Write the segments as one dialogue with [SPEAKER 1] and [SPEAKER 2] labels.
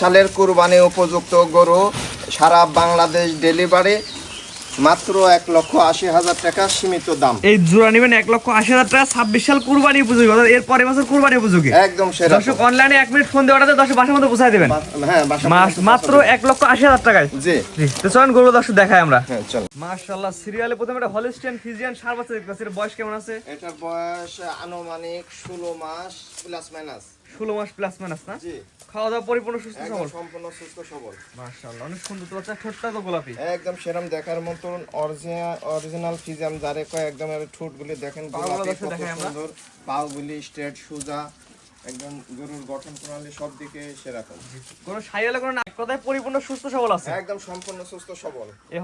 [SPEAKER 1] সালের কুরবানি উপযুক্ত গরু সারা বাংলাদেশ ডেলিভারি মাত্র এক লক্ষ আশি হাজার টাকা সীমিত দাম।
[SPEAKER 2] এই জোড়া নেবেন এক লক্ষ আশি হাজার টাকা ছাব্বিশ সাল কুরবানি উপযোগী অর্থাৎ এর পরের বছর কুরবানি উপযোগী।
[SPEAKER 1] একদম সেরা।
[SPEAKER 2] দর্শক অনলাইনে এক মিনিট ফোন দিয়ে অর্ডার দিয়ে দশ বাসার মধ্যে পৌঁছায় দেবেন।
[SPEAKER 1] হ্যাঁ
[SPEAKER 2] মাত্র এক লক্ষ আশি হাজার টাকায়।
[SPEAKER 1] জি।
[SPEAKER 2] জি তো চলেন গরু দর্শক দেখাই আমরা।
[SPEAKER 1] হ্যাঁ চল।
[SPEAKER 2] মাশাআল্লাহ সিরিয়ালে প্রথমে একটা হলিস্টিয়ান ফিজিয়ান সার বাচ্চা দেখতে পাচ্ছি। বয়স কেমন আছে?
[SPEAKER 1] এটার বয়স আনুমানিক ষোলো মাস প্লাস মাইনাস
[SPEAKER 2] ষোলো মাস প্লাস মাইনাস না?
[SPEAKER 1] জি।
[SPEAKER 2] খাওয়া দাওয়া পরিপূর্ণ সুস্থ সবল?
[SPEAKER 1] সম্পূর্ণ সুস্থ সবল।
[SPEAKER 2] মাশাআল্লাহ অনেক সুন্দর তো বাচ্চা ঠোঁটটা তো গোলাপি।
[SPEAKER 1] একদম সেরাম দেখার মতন অরিজিনাল অরিজিনাল ফিজাম যারে কয় একদম এর ঠোঁটগুলি দেখেন গোলাপি কত সুন্দর। পাগুলি স্ট্রেট সোজা। একদম গরুর গঠন প্রণালী সব দিকে সেরকম
[SPEAKER 2] কোনো সাইয়ালে কোনো না এক কথায় পরিপূর্ণ সুস্থ সবল আছে?
[SPEAKER 1] একদম সম্পূর্ণ সুস্থ সবল।
[SPEAKER 2] এই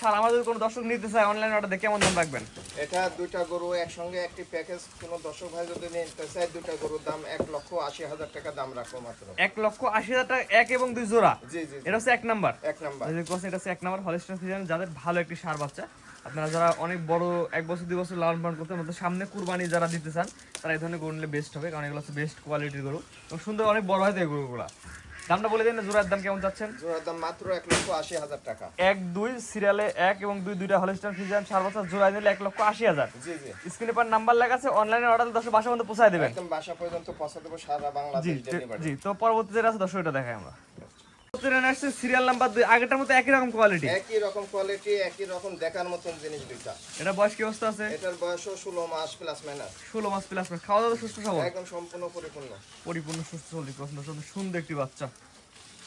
[SPEAKER 2] সার আমাদের কোনো দর্শক নিতে চায় অনলাইনে অর্ডার দেখে কেমন দাম রাখবেন?
[SPEAKER 1] এটা দুইটা গরু একসঙ্গে একটি প্যাকেজ কোনো দর্শক ভাই যদি নিতে চায় দুইটা গরুর দাম এক লক্ষ আশি হাজার টাকা দাম রাখব মাত্র।
[SPEAKER 2] এক লক্ষ আশি হাজার টাকা এক এবং দুই জোড়া?
[SPEAKER 1] জি জি।
[SPEAKER 2] এটা হচ্ছে এক নাম্বার
[SPEAKER 1] এক নাম্বার
[SPEAKER 2] এটা হচ্ছে এক নাম্বার হলিস্টিয়ান ফিজিয়ান যাদের ভালো একটি সার বাচ্চা আপনারা যারা অনেক বড় এক বছর দুই বছর লালন পালন করতে মধ্যে সামনে কুরবানি যারা দিতে চান তারা এই ধরনের গরু নিলে বেস্ট হবে কারণ এগুলো হচ্ছে বেস্ট কোয়ালিটির গরু। এবং সুন্দর অনেক বড় হয় তো এই গরুগুলো। দামটা বলে দিন না জোড়ার দাম কেমন যাচ্ছেন?
[SPEAKER 1] জোড়ার দাম মাত্র এক লক্ষ আশি হাজার টাকা।
[SPEAKER 2] এক দুই সিরিয়ালে এক এবং দুই দুইটা হলিস্টার ফিজিয়ান সার বছর জোড়ায় নিলে এক লক্ষ আশি হাজার।
[SPEAKER 1] জি জি।
[SPEAKER 2] স্ক্রিনে পার নাম্বার লেখা আছে অনলাইনে অর্ডার দশ বাসার মধ্যে পৌঁছায় দেবেন।
[SPEAKER 1] একদম বাসা পর্যন্ত পৌঁছে দেবো সারা বাংলাদেশ
[SPEAKER 2] জি,
[SPEAKER 1] ডেলিভারি
[SPEAKER 2] জি। তো পরবর্তী যেটা আছে দশ ওইটা দেখাই আমরা। আসছে সিরিয়াল নাম্বার দুই। আগেরটার মতো একই রকম কোয়ালিটি
[SPEAKER 1] একই রকম কোয়ালিটি একই রকম দেখার মতন জিনিস দুইটা।
[SPEAKER 2] এটা বয়স কি অবস্থা আছে?
[SPEAKER 1] এটার বয়সও ষোলো মাস প্লাস মাইনাস
[SPEAKER 2] ষোলো মাস প্লাস খাওয়া দাওয়া সুস্থ সবল?
[SPEAKER 1] একদম সম্পূর্ণ পরিপূর্ণ।
[SPEAKER 2] পরিপূর্ণ সুস্থ চল্লিশ পছন্দ সুন্দর একটি বাচ্চা।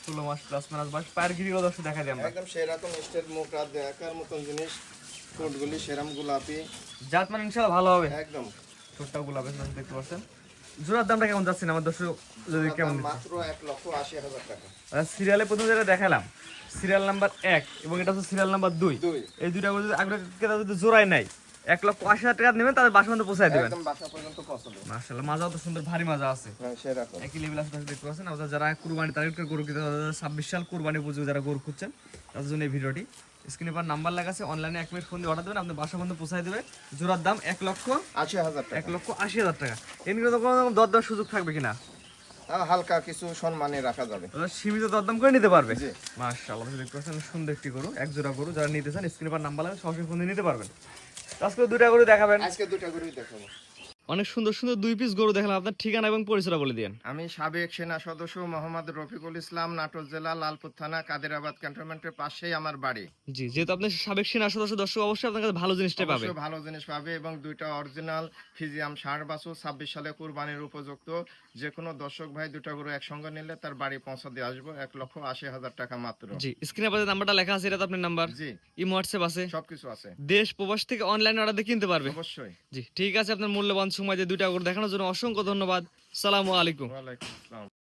[SPEAKER 2] ষোলো মাস প্লাস মাইনাস বয়স। পায়ের গিরিও দর্শক দেখা যায় আমরা।
[SPEAKER 1] একদম সেরকম স্টেট মুখটা দেখার মতন জিনিস ঠোঁটগুলি সেরম গোলাপি।
[SPEAKER 2] জাত মানে ইনশাল্লাহ ভালো হবে।
[SPEAKER 1] একদম।
[SPEAKER 2] ছোটটা গোলাপের নাম দেখতে পাচ্ছেন। জোড়ার দামটা কেমন যাচ্ছে না? আমার দর্শক যদি কেমন
[SPEAKER 1] মাত্র এক লক্ষ আশি হাজার টাকা।
[SPEAKER 2] সিরিয়ালে প্রথম যেটা দেখালাম সিরিয়াল নাম্বার এক এবং এটা হচ্ছে সিরিয়াল নাম্বার দুই। এই দুইটা যদি আগ্রহ ক্রেতা যদি জোড়ায় নাই এক লক্ষ আশি হাজার টাকা নেবেন তাদের বাসা মধ্যে পৌঁছায় দেবেন।
[SPEAKER 1] পর্যন্ত
[SPEAKER 2] মাজাও তো সুন্দর ভারী মাজা আছে।
[SPEAKER 1] হ্যাঁ
[SPEAKER 2] একই লেভেল দর্শক দেখতে পাচ্ছেন। আপনারা যারা কুরবানি তারিখ গরু কিনতে ছাব্বিশ সাল কুরবানি উপযোগী যারা গরু খুঁজছেন তাদের জন্য এই ভিডিওটি। স্ক্রিনে পর নাম্বার লেখা আছে অনলাইনে এক মিনিট ফোন দিয়ে অর্ডার দেবেন আপনার বাসা বন্ধ পৌঁছায় দেবে। জোড়ার দাম এক লক্ষ
[SPEAKER 1] আশি হাজার
[SPEAKER 2] এক লক্ষ আশি হাজার টাকা। এমনি তো কোনো রকম দরদাম সুযোগ থাকবে কিনা?
[SPEAKER 1] হালকা কিছু সম্মানে রাখা যাবে।
[SPEAKER 2] সীমিত দরদাম করে নিতে পারবে?
[SPEAKER 1] জি।
[SPEAKER 2] মাশাআল্লাহ দেখতে পাচ্ছেন সুন্দর একটি গরু এক জোড়া গরু যারা নিতে চান স্ক্রিনে পর নাম্বার লাগে সরাসরি ফোন দিয়ে নিতে পারবেন। আজকে দুটা গরু দেখাবেন।
[SPEAKER 1] আজকে দুটা গরুই দেখাবো।
[SPEAKER 2] অনেক সুন্দর সুন্দর দুই পিস গরু দেখালাম। আপনার ঠিকানা এবং পরিচয় বলে দিন
[SPEAKER 1] আমি সাবেক সেনা সদস্য মোহাম্মদ রফিকুল ইসলাম নাটোর জেলা লালপুর থানা কাদেরাবাদ ক্যান্টনমেন্টের পাশেই আমার বাড়ি।
[SPEAKER 2] জি যেহেতু আপনি সাবেক সেনা সদস্য দর্শক অবশ্যই আপনার কাছে ভালো জিনিসটা পাবে।
[SPEAKER 1] ভালো জিনিস পাবে এবং দুইটা অরিজিনাল ফিজিয়াম ষাট বাছু ছাব্বিশ সালে কুরবানির উপযুক্ত। যে কোনো দর্শক ভাই দুটা গরু একসঙ্গে নিলে তার বাড়ি পৌঁছা দিয়ে আসব এক লক্ষ আশি হাজার টাকা মাত্র।
[SPEAKER 2] জি স্ক্রিনে পাশে নাম্বারটা লেখা আছে এটা তো আপনার নাম্বার
[SPEAKER 1] জি।
[SPEAKER 2] ইমো হোয়াটসঅ্যাপ আছে।
[SPEAKER 1] সবকিছু আছে।
[SPEAKER 2] দেশ প্রবাস থেকে অনলাইন অর্ডার দিয়ে কিনতে পারবে।
[SPEAKER 1] অবশ্যই।
[SPEAKER 2] জি ঠিক আছে আপনার মূল্যবান সময় দিয়ে দুইটা করে দেখানোর জন্য অসংখ্য ধন্যবাদ। সালামু আলাইকুম।